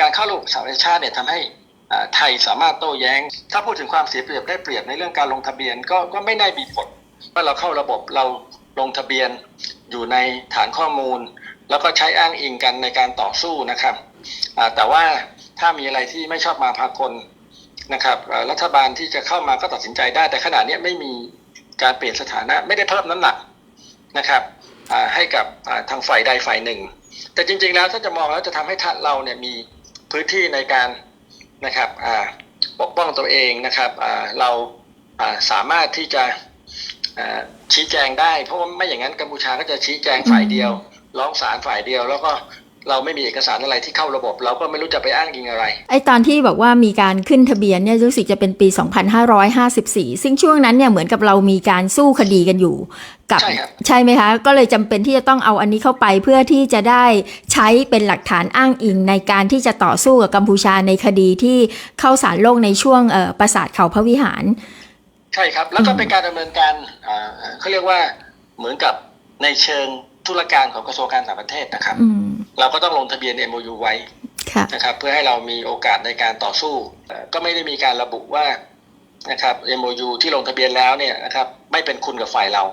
การเข้าระบบสหประชาชาติเนี่ยทำให้ไทยสามารถโต้แย้ง ถ้าพูดถึงความเสียเปรียบได้เปรียบในเรื่องการลงทะเบียนก็ก็ไม่ได้มีผลว่าเราเข้าระบบเราลงทะเบียนอยู่ในฐานข้อมูล แล้วก็ใช้อ้างอิงกันในการต่อสู้นะครับแต่ว่าถ้ามีอะไรที่ไม่ชอบมาพากลนะครับรัฐบาลที่จะเข้ามาก็ตัดสินใจได้ แต่ขณะนี้ไม่มีการเปลี่ยนสถานะไม่ได้เพิ่มน้ำหนักนะครับให้กับทางฝ่ายใดฝ่ายหนึ่ง แต่จริงๆแล้วถ้าจะมองแล้วจะทำให้ท่านเราเนี่ยมี พื้นที่ในการนะครับอ่าปกป้องตัวเองนะครับอ่าเราอ่าสามารถที่จะอ่าชี้แจงได้ เพราะว่าไม่อย่างนั้นกัมพูชาก็จะชี้แจงฝ่ายเดียว ร้องศาลฝ่ายเดียว แล้วก็ เราไม่มีเอกสารอะไรที่เข้าระบบ เราก็ไม่รู้จะไปอ้างอิงอะไร ไอตอนที่บอกว่ามีการขึ้นทะเบียนเนี่ยรู้สึกจะเป็นปี 2554 ซึ่งช่วงนั้นเนี่ยเหมือนกับเรามีการสู้คดีกันอยู่กับใช่ครับใช่ไหมคะ ก็เลยจำเป็นที่จะต้องเอาอันนี้เข้าไปเพื่อที่จะได้ใช้เป็นหลักฐานอ้างอิงในการที่จะต่อสู้กับกัมพูชาในคดีที่เข้าศาลโลกในช่วงเอ่อปราสาทเขาพระวิหาร ใช่ครับ แล้วก็เป็นการดำเนินการอ่าเขาเรียกว่าเหมือนกับในเชิง ธุรการของกระทรวงการต่างประเทศนะครับอืมเราก็ต้องลงทะเบียน MOU ไว้ค่ะนะครับเพื่อให้เรามีโอกาสในการต่อสู้เอ่อก็ไม่ได้มีการระบุว่านะครับ MOU ที่ลงทะเบียนแล้วเนี่ยนะครับไม่เป็นคุณกับฝ่ายเรา